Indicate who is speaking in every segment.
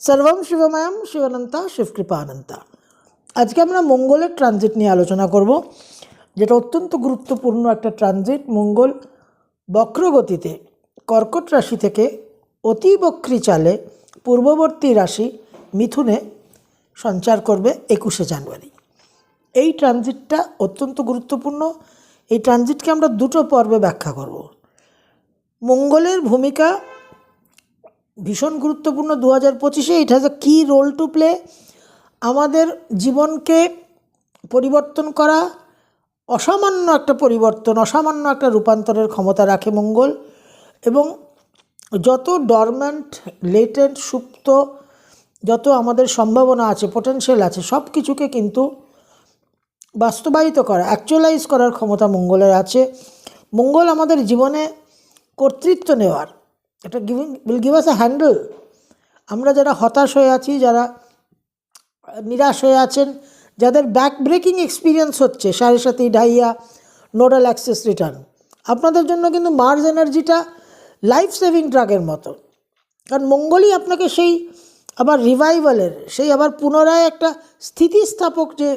Speaker 1: সর্বম শিবময়ম শিবানন্তা শিবকৃপানন্তা। আজকে আমরা মঙ্গলের ট্রানজিট নিয়ে আলোচনা করব, যেটা অত্যন্ত গুরুত্বপূর্ণ একটা ট্রানজিট মঙ্গল বক্রগতিতে কর্কট রাশি থেকে অতি বক্রী চালে পূর্ববর্তী রাশি মিথুনে সঞ্চার করবে একুশে জানুয়ারি। এই ট্রানজিটটা অত্যন্ত গুরুত্বপূর্ণ। এই ট্রানজিটকে আমরা দুটো পর্বে ব্যাখ্যা করব। মঙ্গলের ভূমিকা ভীষণ গুরুত্বপূর্ণ দু হাজার পঁচিশে ইট হ্যাজ এ কি রোল টু প্লে আমাদের জীবনকে পরিবর্তন করা অসামান্য একটা পরিবর্তন, অসামান্য একটা রূপান্তরের ক্ষমতা রাখে মঙ্গল। এবং যত ডরম্যান্ট লেটেন্ট সুপ্ত, যত আমাদের সম্ভাবনা আছে পোটেনশিয়াল আছে সব কিছুকে কিন্তু বাস্তবায়িত করা অ্যাকচুয়ালাইজ করার ক্ষমতা মঙ্গলের আছে। মঙ্গল আমাদের জীবনে কর্তৃত্ব নেওয়ার এটা giving will give us a handle আমরা যারা হতাশ হয়ে আছি, যারা নিরাশ হয়ে আছেন, যাদের ব্যাক ব্রেকিং এক্সপিরিয়েন্স হচ্ছে, সাড়ে সাথে ঢাইয়া নোডাল অ্যাক্সেস রিটার্ন আপনাদের জন্য কিন্তু মার্স এনার্জিটা লাইফ সেভিং ড্রাগের মতো। কারণ মঙ্গলই আপনাকে সেই আবার রিভাইভালের সেই আবার পুনরায় একটা স্থিতিস্থাপক যে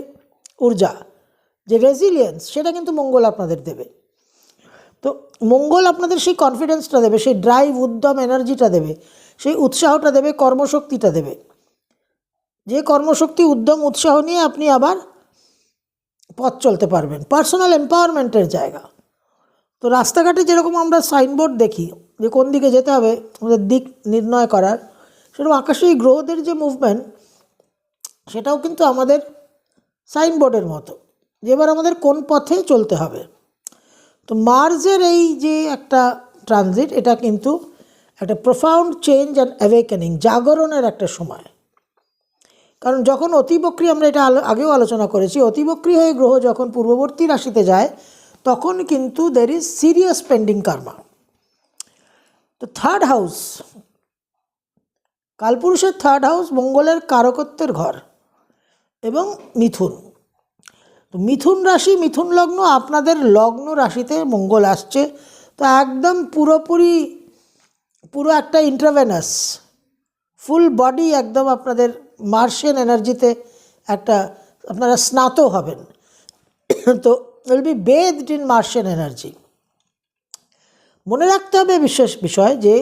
Speaker 1: ঊর্জা, যে রেজিলিয়েন্স সেটা কিন্তু মঙ্গল আপনাদের দেবে। তো মঙ্গল আপনাদের সেই কনফিডেন্সটা দেবে, সেই ড্রাইভ উদ্যম এনার্জিটা দেবে, সেই উৎসাহটা দেবে, কর্মশক্তিটা দেবে। যে কর্মশক্তি, উদ্যম, উৎসাহ নিয়ে আপনি আবার পথ চলতে পারবেন। পার্সোনাল এম্পাওয়ারমেন্টের জায়গা। তো রাস্তাঘাটে যেরকম আমরা সাইনবোর্ড দেখি, যে কোন দিকে যেতে হবে, আমাদের দিক নির্ণয় করার, সেরকম আকাশে এই গ্রহদের যে মুভমেন্ট সেটাও কিন্তু আমাদের সাইনবোর্ডের মতো। যে এবার আমাদের কোন পথে চলতে হবে। তো মার্জের এই যে একটা ট্রানজিট এটা কিন্তু একটা প্রোফাউন্ড চেঞ্জ অ্যান্ড অ্যাওয়েকেনিং জাগরণের একটা সময়। কারণ যখন অতিবক্রী আমরা এটা আগেও আলোচনা করেছি অতিবক্রী হয়ে গ্রহ যখন পূর্ববর্তী রাশিতে যায়, তখন কিন্তু there is serious pending karma তো থার্ড হাউস কালপুরুষের থার্ড হাউস মঙ্গলের কারকত্বের ঘর এবং মিথুন। তো মিথুন রাশি, মিথুন লগ্ন, আপনাদের লগ্ন রাশিতে মঙ্গল আসছে। তো একদম পুরোপুরি, পুরো একটা ইন্টারভেনাস ফুল বডি একদম আপনাদের মার্শিয়ান এনার্জিতে একটা, আপনারা স্নাত হবেন। তো will be bathed in Martian energy মনে রাখতে হবে বিশেষ বিষয় যে,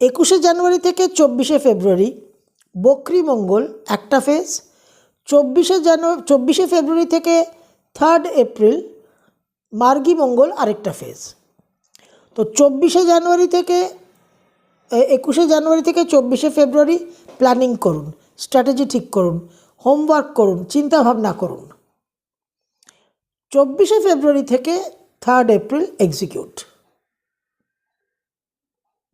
Speaker 1: একুশে জানুয়ারি থেকে চব্বিশে ফেব্রুয়ারি বক্রি মঙ্গল একটা ফেজ চব্বিশে জানুয়ারি, চব্বিশে ফেব্রুয়ারি থেকে থার্ড এপ্রিল মার্গী মঙ্গল আরেকটা ফেজ তো চব্বিশে জানুয়ারি থেকে একুশে জানুয়ারি থেকে চব্বিশে ফেব্রুয়ারি প্ল্যানিং করুন স্ট্র্যাটেজি ঠিক করুন হোমওয়ার্ক করুন, চিন্তা ভাবনা করুন। চব্বিশে ফেব্রুয়ারি থেকে থার্ড এপ্রিল এক্সিকিউট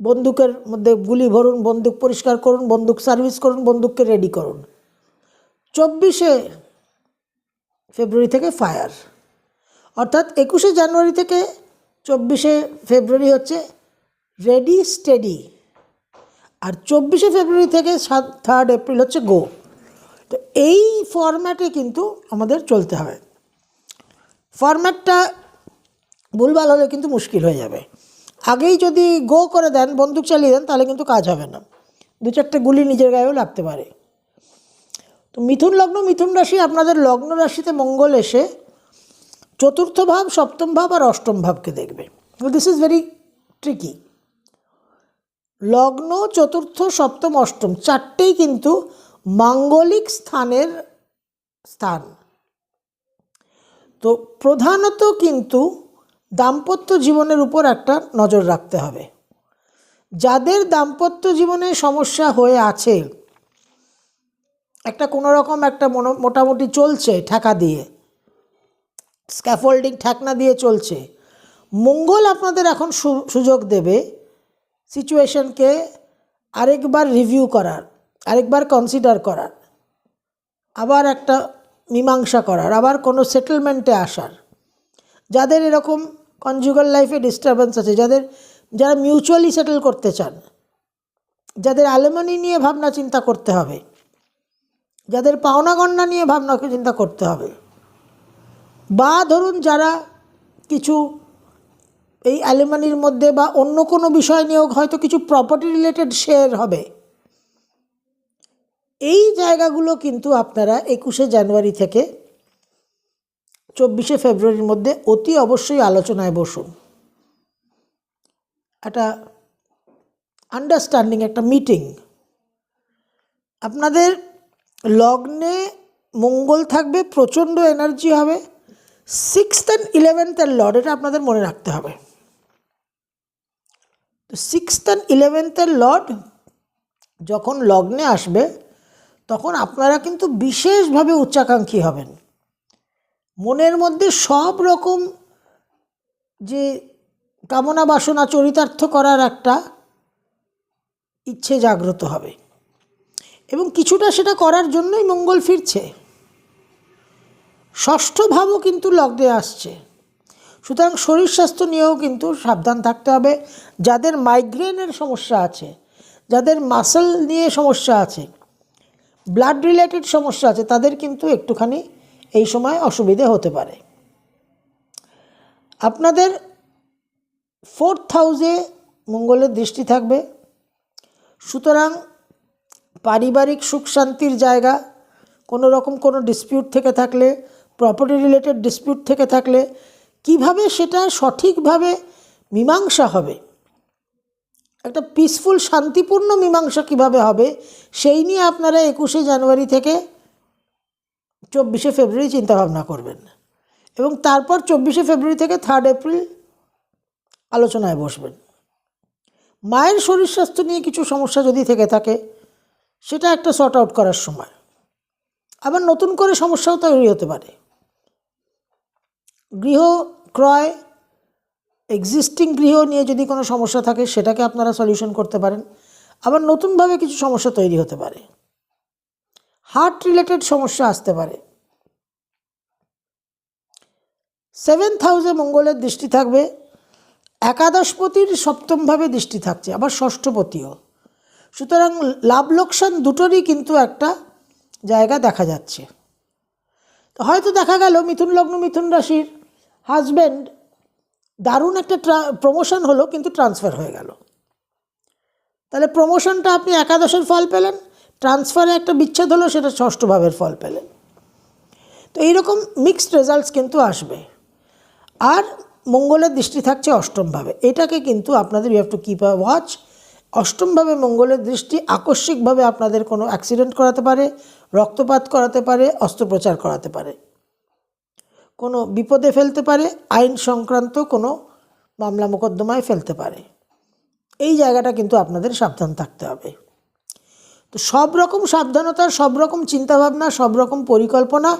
Speaker 1: বন্দুকের মধ্যে গুলি ভরুন, বন্দুক পরিষ্কার করুন, বন্দুক সার্ভিস করুন, বন্দুককে রেডি করুন। চব্বিশে ফেব্রুয়ারি থেকে ফায়ার। অর্থাৎ একুশে জানুয়ারি থেকে চব্বিশে ফেব্রুয়ারি হচ্ছে রেডি, স্টেডি। আর চব্বিশে ফেব্রুয়ারি থেকে সাত থার্ড এপ্রিল হচ্ছে গো। তো এই ফরম্যাটে কিন্তু আমাদের চলতে হবে। ফরম্যাটটা ভুলভাল হলে কিন্তু মুশকিল হয়ে যাবে। আগেই যদি গো করে দেন, বন্দুক চালিয়ে দেন, তাহলে কিন্তু কাজ হবে না। দু চারটে গুলি নিজের গায়েও লাগতে পারে। তো মিথুন লগ্ন, মিথুন রাশি, আপনাদের লগ্ন রাশিতে মঙ্গল এসে চতুর্থ ভাব, সপ্তম ভাব আর অষ্টম ভাবকে দেখবে। দিস ইজ ভেরি ট্রিকি লগ্ন, চতুর্থ, সপ্তম, অষ্টম চারটেই কিন্তু মাঙ্গলিক স্থানের স্থান। তো প্রধানত কিন্তু দাম্পত্য জীবনের উপর একটা নজর রাখতে হবে। যাদের দাম্পত্য জীবনে সমস্যা হয়ে আছে একটা কোনো রকম একটা মনো- মোটামুটি চলছে ঠেকা দিয়ে। স্ক্যাফোল্ডিং ঠেকনা দিয়ে চলছে। মঙ্গল আপনাদের এখন সুযোগ দেবে সিচুয়েশনকে আরেকবার রিভিউ করার, আরেকবার কনসিডার করার, আবার একটা মীমাংসা করার, আবার কোনো সেটেলমেন্টে আসার। যাদের এরকম কনজুগাল লাইফে ডিস্টারবেন্স আছে, যাদের, যারা মিউচুয়ালি সেটেল করতে চান, যাদের অ্যালুমিনি নিয়ে ভাবনা চিন্তা করতে হবে যাদের পাওনা গণনা নিয়ে ভাবনা চিন্তা করতে হবে। বা ধরুন যারা কিছু এই অ্যালুমিনির মধ্যে বা অন্য কোনো বিষয় নিয়েও হয়তো কিছু প্রপার্টি রিলেটেড শেয়ার হবে। এই জায়গাগুলো কিন্তু আপনারা একুশে জানুয়ারি থেকে চব্বিশে ফেব্রুয়ারির মধ্যে অতি অবশ্যই আলোচনায় বসুন। একটা আন্ডারস্ট্যান্ডিং একটা মিটিং আপনাদের লগ্নে মঙ্গল থাকবে, প্রচণ্ড এনার্জি হবে। সিক্সথ অ্যান্ড ইলেভেন্থের লর্ড এটা আপনাদের মনে রাখতে হবে। তো সিক্সথ অ্যান্ড ইলেভেন্থের লর্ড যখন লগ্নে আসবে, তখন আপনারা কিন্তু বিশেষভাবে উচ্চাকাঙ্ক্ষী হবেন। মনের মধ্যে সব রকম যে কামনা বাসনা, চরিতার্থ করার একটা ইচ্ছে জাগ্রত হবে। এবং কিছুটা সেটা করার জন্যই মঙ্গল ফিরছে। ষষ্ঠ ভাবও কিন্তু লগ্নে আসছে। সুতরাং শরীর স্বাস্থ্য নিয়েও কিন্তু সাবধান থাকতে হবে। যাদের মাইগ্রেনের সমস্যা আছে, যাদের মাসেল নিয়ে সমস্যা আছে ব্লাড রিলেটেড সমস্যা আছে, তাদের কিন্তু একটুখানি এই সময় অসুবিধে হতে পারে। আপনাদের ফোর্থ হাউসে মঙ্গলের দৃষ্টি থাকবে। সুতরাং পারিবারিক সুখ শান্তির জায়গা, কোনো রকম কোনো ডিসপিউট থেকে থাকলে প্রপার্টি রিলেটেড ডিসপিউট থেকে থাকলে, কীভাবে সেটা সঠিকভাবে মীমাংসা হবে? একটা পিসফুল শান্তিপূর্ণ মীমাংসা কীভাবে হবে, সেই নিয়ে আপনারা একুশে জানুয়ারি থেকে চব্বিশে ফেব্রুয়ারি চিন্তাভাবনা করবেন। এবং তারপর চব্বিশে ফেব্রুয়ারি থেকে থার্ড এপ্রিল আলোচনায় বসবেন। মায়ের শরীর স্বাস্থ্য নিয়ে কিছু সমস্যা যদি থেকে থাকে সেটা একটা শর্ট আউট করার সময়। আবার নতুন করে সমস্যাও তৈরি হতে পারে। গৃহ ক্রয় এক্সিস্টিং গৃহ নিয়ে যদি কোনো সমস্যা থাকে, সেটাকে আপনারা সলিউশন করতে পারেন। আবার নতুনভাবে কিছু সমস্যা তৈরি হতে পারে। হার্ট রিলেটেড সমস্যা আসতে পারে। সেভেন্থ হাউসে মঙ্গলের দৃষ্টি থাকবে। একাদশপতির সপ্তমভাবে দৃষ্টি থাকছে। আবার ষষ্ঠপতিও সুতরাং লাভ লোকসান দুটোরই কিন্তু একটা জায়গা দেখা যাচ্ছে। তো হয়তো দেখা গেল মিথুন লগ্ন, মিথুন রাশির হাজব্যান্ড দারুণ একটা প্রমোশন হলো, কিন্তু ট্রান্সফার হয়ে গেল। তাহলে প্রমোশনটা আপনি একাদশের ফল পেলেন ট্রান্সফারে একটা বিচ্ছেদ হলো, সেটা ষষ্ঠ ভাবের ফল পেলেন। তো এইরকম মিক্সড রেজাল্টস কিন্তু আসবে। আর মঙ্গলের দৃষ্টি থাকছে অষ্টমভাবে এটাকে কিন্তু আপনাদের you have to keep a watch অষ্টমভাবে মঙ্গলের দৃষ্টি আকস্মিকভাবে আপনাদের কোনো অ্যাক্সিডেন্ট করাতে পারে, রক্তপাত করাতে পারে, অস্ত্রোপচার করাতে পারে। কোনো বিপদে ফেলতে পারে, আইন সংক্রান্ত কোনো মামলা মোকদ্দমায় ফেলতে পারে। এই জায়গাটা কিন্তু আপনাদের সাবধান থাকতে হবে। তো সব রকম সাবধানতা, সব রকম চিন্তাভাবনা, সব রকম পরিকল্পনা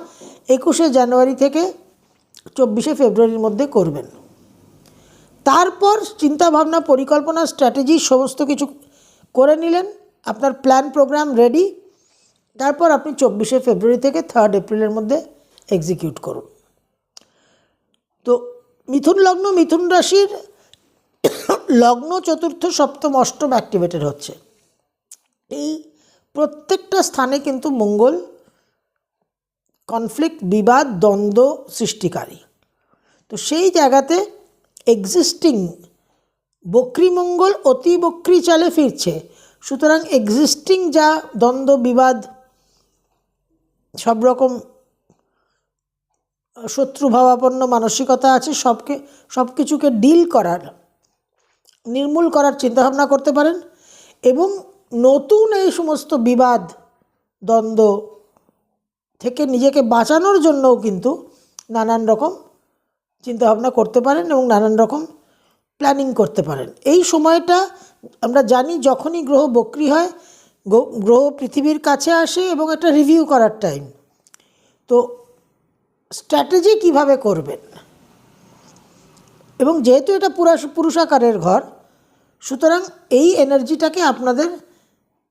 Speaker 1: একুশে জানুয়ারি থেকে চব্বিশে ফেব্রুয়ারির মধ্যে করবেন। তারপর চিন্তাভাবনা, পরিকল্পনা, স্ট্র্যাটেজি, সমস্ত কিছু করে নিলেন। আপনার প্ল্যান প্রোগ্রাম রেডি। তারপর আপনি চব্বিশে ফেব্রুয়ারি থেকে থার্ড এপ্রিলের মধ্যে এক্সিকিউট করুন। তো মিথুন লগ্ন, মিথুন রাশির লগ্ন চতুর্থ, সপ্তম, অষ্টম অ্যাক্টিভেটেড হচ্ছে। এই প্রত্যেকটা স্থানে কিন্তু মঙ্গল কনফ্লিক্ট বিবাদ, দ্বন্দ্ব সৃষ্টিকারী। তো সেই জায়গাতে এক্সিস্টিং বক্রীমঙ্গল অতি বক্রি চালে ফিরছে। সুতরাং এক্সিস্টিং যা দ্বন্দ্ব, বিবাদ সব রকম শত্রুভাবাপন্ন মানসিকতা আছে, সবকে সব কিছুকে ডিল করার, নির্মূল করার চিন্তাভাবনা করতে পারেন এবং নতুন এই সমস্ত বিবাদ, দ্বন্দ্ব থেকে নিজেকে বাঁচানোর জন্যও কিন্তু নানান রকম চিন্তাভাবনা করতে পারেন এবং নানান রকম প্ল্যানিং করতে পারেন। এই সময়টা আমরা জানি যখনই গ্রহ বক্রি হয়, গ্রহ পৃথিবীর কাছে আসে এবং একটা রিভিউ করার টাইম তো স্ট্র্যাটেজি কীভাবে করবেন? এবং যেহেতু এটা পুরুষ পুরুষাকারের ঘর, সুতরাং এই এনার্জিটাকে আপনাদের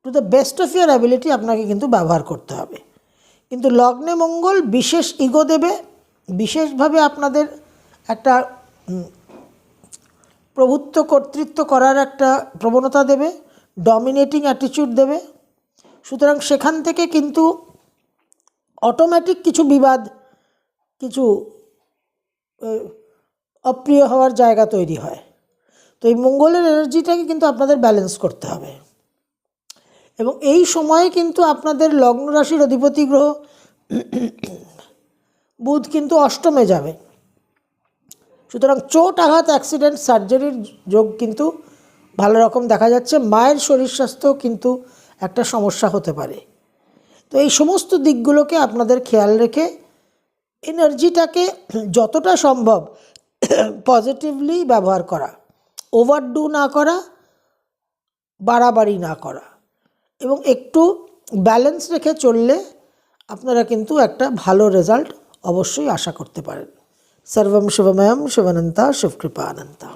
Speaker 1: to the best of your ability আপনাকে কিন্তু ব্যবহার করতে হবে। কিন্তু লগ্নে মঙ্গল বিশেষ ইগো দেবে, বিশেষভাবে আপনাদের একটা প্রভুত্ব কর্তৃত্ব করার একটা প্রবণতা দেবে ডমিনেটিং অ্যাটিটিউড দেবে। সুতরাং সেখান থেকে কিন্তু অটোমেটিক কিছু বিবাদ, কিছু অপ্রিয় হওয়ার জায়গা তৈরি হয়। তো এই মঙ্গলের এনার্জিটাকে কিন্তু আপনাদের ব্যালেন্স করতে হবে। এবং এই সময়ে কিন্তু আপনাদের লগ্ন রাশির অধিপতি গ্রহ, বুধ কিন্তু অষ্টমে যাবে। সুতরাং চোট আঘাত অ্যাক্সিডেন্ট সার্জারির যোগ কিন্তু ভালো রকম দেখা যাচ্ছে। মায়ের শরীর স্বাস্থ্য কিন্তু একটা সমস্যা হতে পারে। তো এই সমস্ত দিকগুলোকে আপনাদের খেয়াল রেখে এনার্জিটাকে যতটা সম্ভব পজিটিভলি ব্যবহার করা ওভারডু না করা, বাড়াবাড়ি না করা এবং একটু ব্যালেন্স রেখে চললে আপনারা কিন্তু একটা ভালো রেজাল্ট অবশ্যই আশা করতে পারেন। সর্বম শিবময়ম শিবানন্তা শিবকৃপা অনন্তা